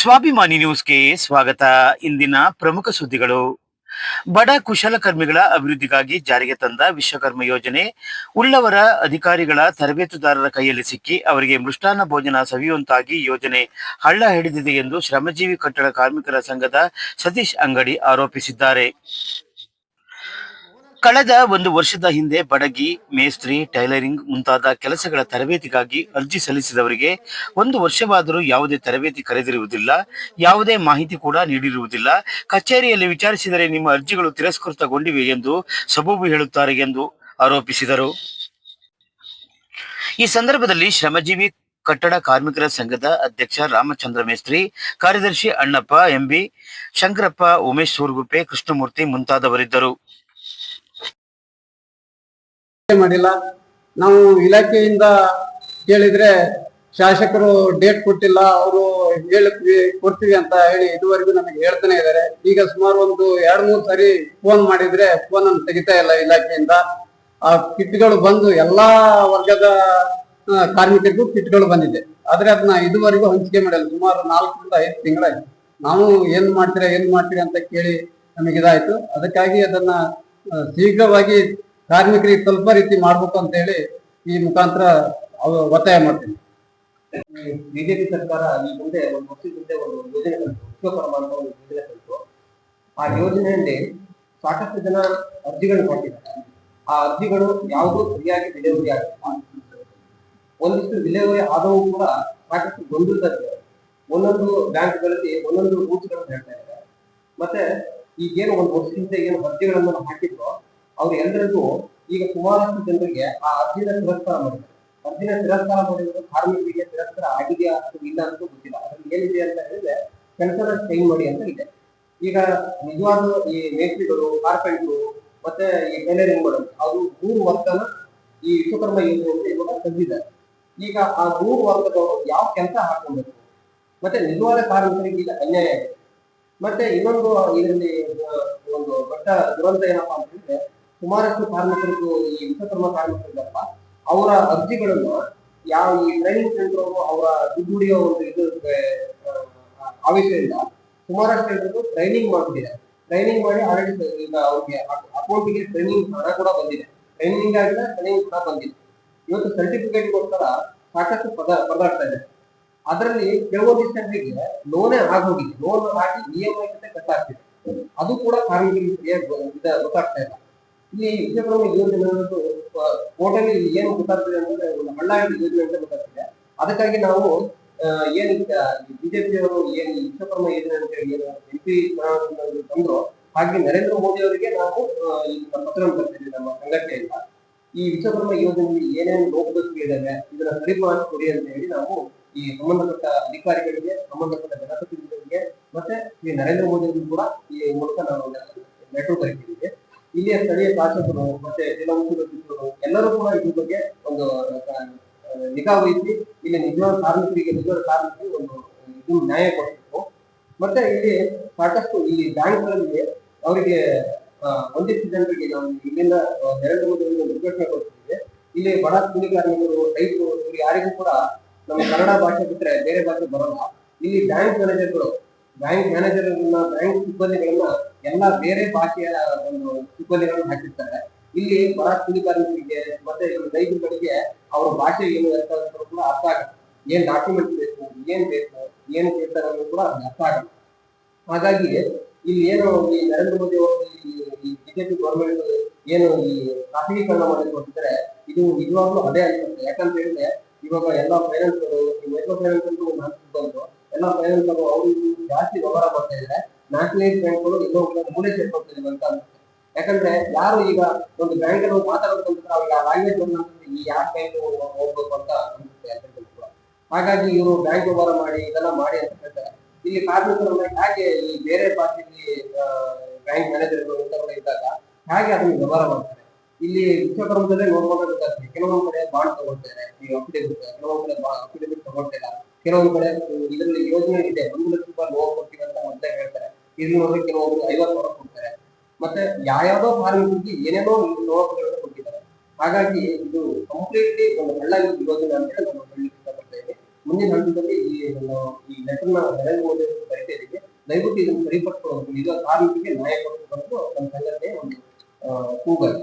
ಸ್ವಾಭಿಮಾನಿ ನ್ಯೂಸ್ಗೆ ಸ್ವಾಗತ. ಇಂದಿನ ಪ್ರಮುಖ ಸುದ್ದಿಗಳು. ಬಡ ಕುಶಲಕರ್ಮಿಗಳ ಅಭಿವೃದ್ಧಿಗಾಗಿ ಜಾರಿಗೆ ತಂದ ವಿಶ್ವಕರ್ಮ ಯೋಜನೆ ಉಳ್ಳವರ ಅಧಿಕಾರಿಗಳ ತರಬೇತುದಾರರ ಕೈಯಲ್ಲಿ ಸಿಕ್ಕಿ ಅವರಿಗೆ ಮೃಷ್ಟಾನ್ನ ಭೋಜನ ಸವಿಯುವಂತಾಗಿ ಯೋಜನೆ ಹಳ್ಳ ಹಿಡಿದಿದೆ ಎಂದು ಶ್ರಮಜೀವಿ ಕಟ್ಟಡ ಕಾರ್ಮಿಕರ ಸಂಘದ ಸತೀಶ್ ಅಂಗಡಿ ಆರೋಪಿಸಿದ್ದಾರೆ. ಕಳೆದ ಒಂದು ವರ್ಷದ ಹಿಂದೆ ಬಡಗಿ, ಮೇಸ್ತ್ರಿ, ಟೈಲರಿಂಗ್ ಮುಂತಾದ ಕೆಲಸಗಳ ತರಬೇತಿಗಾಗಿ ಅರ್ಜಿ ಸಲ್ಲಿಸಿದವರಿಗೆ ಒಂದು ವರ್ಷವಾದರೂ ಯಾವುದೇ ತರಬೇತಿ ಕರೆದಿರುವುದಿಲ್ಲ, ಯಾವುದೇ ಮಾಹಿತಿ ಕೂಡ ನೀಡಿರುವುದಿಲ್ಲ. ಕಚೇರಿಯಲ್ಲಿ ವಿಚಾರಿಸಿದರೆ ನಿಮ್ಮ ಅರ್ಜಿಗಳು ತಿರಸ್ಕೃತಗೊಂಡಿವೆ ಎಂದು ಸಬೂಬು ಹೇಳುತ್ತಾರೆ ಎಂದು ಆರೋಪಿಸಿದರು. ಈ ಸಂದರ್ಭದಲ್ಲಿ ಶ್ರಮಜೀವಿ ಕಟ್ಟಡ ಕಾರ್ಮಿಕರ ಸಂಘದ ಅಧ್ಯಕ್ಷ, ರಾಮಚಂದ್ರ ಮೇಸ್ತ್ರಿ, ಕಾರ್ಯದರ್ಶಿ ಅಣ್ಣಪ್ಪ, ಎಂಬಿ ಶಂಕರಪ್ಪ, ಉಮೇಶ್ ಸೂರ್ಗುಪ್ಪೆ, ಕೃಷ್ಣಮೂರ್ತಿ ಮುಂತಾದವರಿದ್ದರು. ಮಾಡಿಲ್ಲ. ನಾವು ಇಲಾಖೆಯಿಂದ ಕೇಳಿದ್ರೆ ಶಾಸಕರು ಡೇಟ್ ಕೊಟ್ಟಿಲ್ಲ, ಅವರು ಹೇಳಿ ಕೊಡ್ತೀವಿ ಅಂತ ಹೇಳಿ ಇದುವರೆಗೂ ನಮಗೆ ಹೇಳ್ತಾನೆ ಇದ್ದಾರೆ. ಈಗ ಸುಮಾರು ಒಂದು ಎರಡ್ ಮೂರ್ ಸಾರಿ ಫೋನ್ ಮಾಡಿದ್ರೆ ಫೋನ್ ಅನ್ನು ತೆಗಿತಾ ಇಲ್ಲ ಇಲಾಖೆಯಿಂದ. ಆ ಕಿಟ್ಗಳು ಬಂದು ಎಲ್ಲಾ ವರ್ಗದ ಕಾರ್ಮಿಕರಿಗೂ ಕಿಟ್ಗಳು ಬಂದಿದೆ. ಆದ್ರೆ ಅದನ್ನ ಇದುವರೆಗೂ ಹಂಚಿಕೆ ಮಾಡಿಲ್ಲ. ಸುಮಾರು ನಾಲ್ಕರಿಂದ ಐದು ತಿಂಗಳಾಯ್ತು. ನಾವು ಏನ್ ಮಾಡ್ತೀರಾ ಏನ್ ಮಾಡ್ತೀರಾ ಅಂತ ಕೇಳಿ ನಮಗೆ ಇದಾಯ್ತು ಅದಕ್ಕಾಗಿ ಅದನ್ನ ಶೀಘ್ರವಾಗಿ ಕಾರ್ಮಿಕರಿಗೆ ಸ್ವಲ್ಪ ರೀತಿ ಮಾಡ್ಬೇಕು ಅಂತ ಹೇಳಿ ಈ ಮುಖಾಂತರ ಒತ್ತಾಯ ಮಾಡ್ತೀನಿ. ಬಿಜೆಪಿ ಸರ್ಕಾರ ಈ ಮುಂದೆ ಒಂದು ವರ್ಷದ ಒಂದು ಯೋಜನೆ ಅಂತ ಒಂದು ಯೋಜನೆ ತಂತು ಆ ಯೋಜನೆಯಲ್ಲಿ ಸಾಕಷ್ಟು ಜನ ಅರ್ಜಿಗಳು ಕೊಟ್ಟಿದ್ದಾರೆ. ಆ ಅರ್ಜಿಗಳು ಯಾವುದು ಸರಿಯಾಗಿ ವಿಲೇವಾರಿ ಆಗಿಲ್ಲ. ಒಂದಿಷ್ಟು ವಿಲೇವಾರಿ ಆದವು ಕೂಡ ಸಾಕಷ್ಟು ಗೊಂದಲದಲ್ಲಿ ಒಂದೊಂದು ಬ್ಯಾಂಕ್ಗಳಲ್ಲಿ ಒಂದೊಂದು ರೂಲ್ಸ್ಗಳನ್ನು ಹೇಳ್ತಾ ಇದ್ದಾರೆ. ಮತ್ತೆ ಈಗೇನು ಒಂದು ವರ್ಷದಿಂದ ಏನು ಅರ್ಜಿಗಳನ್ನು ಹಾಕಿದ್ರು ಅವ್ರು ಎಲ್ಲರಿಗೂ ಈಗ ಸುಮಾರಷ್ಟು ಜನರಿಗೆ ಆ ಅರ್ಜಿನ ತಿರಸ್ಕಾರ ಮಾಡಿದ್ದಾರೆ. ಅರ್ಜಿನ ತಿರಸ್ಕಾರ ಮಾಡಿರೋದು ಕಾರ್ಮಿಕರಿಗೆ ತಿರಸ್ಕಾರ ಆಗಿದೆಯಾ ಅಥವಾ ಇಲ್ಲ ಅಂತ ಗೊತ್ತಿಲ್ಲ. ಅದ್ರಲ್ಲಿ ಏನಿದೆ ಅಂತ ಹೇಳಿದ್ರೆ ಕೆಲಸದ ಸೈನ್ ಮಾಡಿ ಅಂತ ಇದೆ. ಈಗ ನಿಜವಾದ ಈ ಮೇಸ್ತ್ರಿಗಳು, ಕಾರ್ಪೆಂಟ್ರು ಮತ್ತೆ ಈ ಟೈಲರಿಂಗ್ ಮಾಡೋದು ಅವರು ಮೂರು ವರ್ಗನ ಈ ವಿಶ್ವಕರ್ಮ ಯೋಜನೆಯಿಂದ ಇವಾಗ ತೆಗೆದಿದ್ದಾರೆ. ಈಗ ಆ ಮೂರು ವರ್ಗದವರು ಯಾವ ಕೆಲಸ ಹಾಕೊಬೇಕು ಮತ್ತೆ ನಿಜವಾದ ಕಾರ್ಮಿಕರಿಗೆ ಈಗ ಅನ್ಯಾಯ ಆಗಿದೆ. ಮತ್ತೆ ಇನ್ನೊಂದು ಇದರಲ್ಲಿ ಒಂದು ದೊಡ್ಡ ದುರಂತ ಏನಪ್ಪಾ ಅಂತ ಹೇಳಿದ್ರೆ ಸುಮಾರಷ್ಟು ಕಾರ್ಮಿಕರಿಗೂ ಈ ವಿಶ್ವಕರ್ಮ ಕಾರ್ಮಿಕರಿದ್ದಪ್ಪ ಅವರ ಅರ್ಜಿಗಳನ್ನ ಯಾವ ಈ ಟ್ರೈನಿಂಗ್ ಸೆಂಟರ್ ಅವರ ದುಡ್ಡು ಹೊಡೆಯೋ ಒಂದು ಇದು ಆವೇಶದಿಂದ ಸುಮಾರಷ್ಟು ಜನರು ಟ್ರೈನಿಂಗ್ ಮಾಡ್ತಿದ್ದಾರೆ ಟ್ರೈನಿಂಗ್ ಮಾಡಿ ಆಲ್ರೆಡಿ ಈಗ ಅವ್ರಿಗೆ ಅಕೌಂಟಿಗೆ ಟ್ರೈನಿಂಗ್ ಹಣ ಕೂಡ ಬಂದಿದೆ. ಟ್ರೈನಿಂಗ್ ಆಗಿಲ್ಲ ಟ್ರೈನಿಂಗ್ ಹಣ ಬಂದಿದೆ. ಇವತ್ತು ಸರ್ಟಿಫಿಕೇಟ್ಗೋಸ್ಕರ ಸಾಕಷ್ಟು ಪದ, ಪದಾರ್ಥ ಇದೆ. ಅದರಲ್ಲಿ ಕೆಲವೊಂದಿಷ್ಟು ಜನರಿಗೆ ಲೋನೇ ಆಗೋಗಿದೆ. ಲೋನ್ ಆಗಿ ಇ ಎಂ ಐ ಕಟ್ಟಾಗ್ತಿದೆ. ಅದು ಕೂಡ ಕಾರ್ಮಿಕರಿಗೆ ಗೊತ್ತಾಗ್ತಾ ಇಲ್ಲ. ಇಲ್ಲಿ ವಿಶ್ವಕರ್ಮ ಯೋಜನೆ ಅನ್ನೋದು ಟೋಟಲಿ ಏನು ಗೊತ್ತಾಗ್ತದೆ ಅಂದ್ರೆ ಒಂದು ಹಳ್ಳಾಗಿ ಯೋಜನೆ ಅಂತ ಗೊತ್ತಾಗ್ತದೆ. ಅದಕ್ಕಾಗಿ ನಾವು ಏನ್ ಏನು ಬಿಜೆಪಿ ಅವರು ಏನು ಈ ವಿಶ್ವಕರ್ಮ ಯೋಜನೆ ಅಂತ ಹೇಳಿ ಏನು ಎಂ ಪಿ ಬಂದ್ರು ಹಾಗೆ ನರೇಂದ್ರ ಮೋದಿ ಅವರಿಗೆ ನಾವು ಈ ಪತ್ರ ಬರ್ತಿದ್ವಿ ನಮ್ಮ ಸಂಘಟನೆಯಿಂದ. ಈ ವಿಶ್ವಕರ್ಮ ಯೋಜನೆಯಲ್ಲಿ ಏನೇನು ಲೋಪದೋಷಗಳಿದ್ದಾವೆ ಇದನ್ನ ಸರಿಮಾಡಿ ಕೊಡಿ ಅಂತ ಹೇಳಿ ನಾವು ಈ ಸಂಬಂಧಪಟ್ಟ ಅಧಿಕಾರಿಗಳಿಗೆ, ಸಂಬಂಧಪಟ್ಟ ಜನಪ್ರತಿನಿಧಿಗಳಿಗೆ, ಮತ್ತೆ ಈ ನರೇಂದ್ರ ಮೋದಿ ಅವರಿಗೂ ಕೂಡ ಈ ಮೂಲಕ ನಾವು ಲೆಟರ್ ಬರೀತಿದ್ದೀವಿ ಇಲ್ಲಿಯ ಸ್ಥಳೀಯ ಶಾಸಕರು ಮತ್ತೆ ಜಿಲ್ಲಾ ಸಚಿವರು ಎಲ್ಲರೂ ಕೂಡ ಇದ್ರ ಬಗ್ಗೆ ಒಂದು ನಿಗಾ ವಹಿಸಿ ಇಲ್ಲಿ ನಿಜವಾದ ಕಾರ್ಮಿಕರಿಗೆ ನಿಜವಾದ ಕಾರ್ಮಿಕರಿಗೆ ಒಂದು, ಇದು ನ್ಯಾಯ ಕೊಡಬೇಕು ಮತ್ತೆ ಇಲ್ಲಿ ಸಾಕಷ್ಟು ಇಲ್ಲಿ ಬ್ಯಾಂಕ್ಗಳಲ್ಲಿ ಅವರಿಗೆ ಒಂದಿಷ್ಟು ಜನರಿಗೆ ನಾವು ಇಲ್ಲಿಂದ ನರೇಂದ್ರ ಮೋದಿ ಅವರಿಗೆ ಒಂದು ರಿಕ್ವೆಸ್ಟ್ ಇಲ್ಲಿ ಬಡ ಕೂಲಿ ಕಾರ್ಮಿಕರು, ರೈತರು ಇವರು ಯಾರಿಗೂ ಕೂಡ ನಮ್ಮ ಕನ್ನಡ ಭಾಷೆ ಬಿಟ್ಟರೆ ಬೇರೆ ಭಾಷೆ ಬರಲ್ಲ. ಇಲ್ಲಿ ಬ್ಯಾಂಕ್ ಮ್ಯಾನೇಜರ್ಗಳು ಬ್ಯಾಂಕ್ ಮ್ಯಾನೇಜರ್ಗಳನ್ನ ಬ್ಯಾಂಕ್ ಸಿಬ್ಬಂದಿಗಳನ್ನ ಎಲ್ಲ ಬೇರೆ ಭಾಷೆಯ ಒಂದು ಸಿಬ್ಬಂದಿಗಳನ್ನ ಹಾಕಿರ್ತಾರೆ. ಇಲ್ಲಿ ಬರ ಕೂಲಿ ಮತ್ತೆ ರೈತರುಗಳಿಗೆ ಅವ್ರ ಭಾಷೆ ಏನು ಅಂತ ಕೂಡ ಅರ್ಥ ಆಗುತ್ತೆ ಏನ್ ಡಾಕ್ಯುಮೆಂಟ್ ಬೇಕು, ಏನ್ ಬೇಕು, ಏನ್ ಕೇಳ್ತಾರೆ ಅನ್ನೋದು ಕೂಡ ಅರ್ಥ ಆಗುತ್ತೆ ಹಾಗಾಗಿ ಇಲ್ಲಿ ಏನು ಈ ನರೇಂದ್ರ ಮೋದಿ ಅವರು ಈ ಬಿಜೆಪಿ ಗೌರ್ಮೆಂಟ್ ಏನು ಈ ಖಾಸಗೀಕರಣ ಮಾಡಿದ್ರು ಕೊಟ್ಟಿದ್ದಾರೆ ಇದು ನಿಜವಾಗ್ಲೂ ಅದೇ ಅನ್ಸುತ್ತೆ. ಯಾಕಂತ ಹೇಳಿದ್ರೆ ಇವಾಗ ಎಲ್ಲ ಫೈನಾನ್ಸ್ ಮೈಕ್ರೋ ಫೈನಾನ್ಸ್ ಅಂತ ಎಲ್ಲ ಫೈನಲ್ ಅವರು ಜಾಸ್ತಿ ವ್ಯವಹಾರ ಮಾಡ್ತಾ ಇದ್ರೆ ನ್ಯಾಷನಲೈಸ್ ಬ್ಯಾಂಕ್ಗಳು ಎಲ್ಲೋ ಮೂಲೆ ಸೇರ್ಕೊಳ್ತಿದೆ ಅಂತ ಯಾಕಂದ್ರೆ ಯಾರು ಈಗ ಒಂದು ಬ್ಯಾಂಕ್ ಅನ್ನು ಮಾತಾಡೋದಂತ ಅವ್ರಿಗೆ ಆ ಲ್ಯಾಂಗ್ವೇಜ್ ಈ ಯಾವ ಬ್ಯಾಂಕ್ ಹೋಗ್ಬೇಕು ಅಂತ ಅನ್ಸುತ್ತೆ ಹಾಗಾಗಿ ಇವರು ಬ್ಯಾಂಕ್ ವ್ಯವಹಾರ ಮಾಡಿ, ಇದೆಲ್ಲ ಮಾಡಿ ಅಂತ ಹೇಳ್ತಾರೆ. ಇಲ್ಲಿ ಕಾರ್ಮಿಕರನ್ನ ಹೇಗೆ ಈ ಬೇರೆ ಭಾಷೆಯಲ್ಲಿ ಬ್ಯಾಂಕ್ ಮ್ಯಾನೇಜರ್ಗಳು ಅಂತ ಇದ್ದಾಗ ಹಾಗೆ ಅದನ್ನು ವ್ಯವಹಾರ ಮಾಡ್ತಾರೆ? ಇಲ್ಲಿ ವಿಶ್ವಕರ್ಮದಲ್ಲೇ ನೋಡ್ಬೇಕಾಗುತ್ತೆ. ಕೆಲವೊಂದು ಕಡೆ ಬಾಂಡ್ ತಗೊಳ್ತಾರೆ ಕೆಲವೊಂದು ಕಡೆ ಅಫಿಡೇವಿಟ್ ತಗೊಳ್ತಿಲ್ಲ ಕೆಲವೊಂದು ಕಡೆ ಇದರಲ್ಲಿ ಯೋಜನೆ ಇದೆ. ಒಂದು ಲಕ್ಷ ರೂಪಾಯಿ ಲೋನ್ ಕೊಡ್ತೀವಿ ಅಂತ ಮೊದಲೇ ಹೇಳ್ತಾರೆ. ನೋಡಿದ್ರೆ ಕೆಲವೊಬ್ರು ಐವತ್ತು ಸಾವಿರ ಕೊಡ್ತಾರೆ. ಮತ್ತೆ ಯಾವ್ಯಾವ ಕಾರ್ಮಿಕರಿಗೆ ಏನೇನೋ ಲೋನ್ಗಳನ್ನು ಕೊಟ್ಟಿದ್ದಾರೆ. ಹಾಗಾಗಿ ಇದು ಕಂಪ್ಲೀಟ್ಲಿ ಒಂದು ಹಳ್ಳ ಯೋಜನೆ ಅಂತ ಹೇಳಿ ನಾನು ಹೇಳಲಿಕ್ಕೆ ಇಷ್ಟಪಡ್ತೇನೆ ಮುಂದಿನ ಹಂತದಲ್ಲಿ ಈ ಈ ಲೆಟರ್ನ ನರೇಂದ್ರ ಮೋದಿ ಅವರು ಬರೀತಾ ಇದ್ದೀವಿ ದಯವಿಟ್ಟು ಇದನ್ನು ಸರಿಪಡಿಸ್ಕೊಳ್ಳೋದು. ಈಗ ಕಾರ್ಮಿಕರಿಗೆ ನ್ಯಾಯ ಕೊಡಿಸ್ಕೊಂಡು ನಮ್ಮ ಸಂಘಟನೆ ಒಂದು ಕೂಗಲ್.